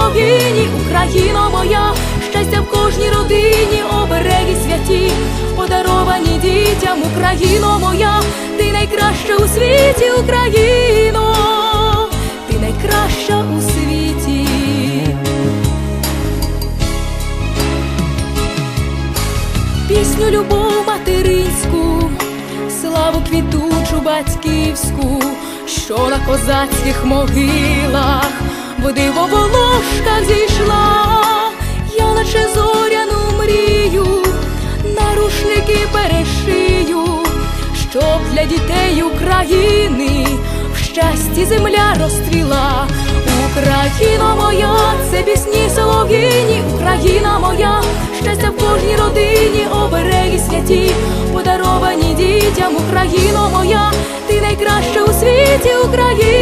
солов'їні, Україно моя, щастя в кожній родині, обереги святі, подаровані дітям, Україно моя, ти найкраща у світі, Україно, ти найкраща у світі. Пісню любов материнську, славу квітучу батьківську, що на козацьких могилах в диво волошка зійшла, я наче зоряну мрію, на рушники перешию, щоб для дітей України в щасті земля розцвіла. Україна моя, це пісні солов'їні, Україна моя, щастя в кожній родині, обереги святі, подаровані дітям, Україно моя, ти найкраща у світі, Україна.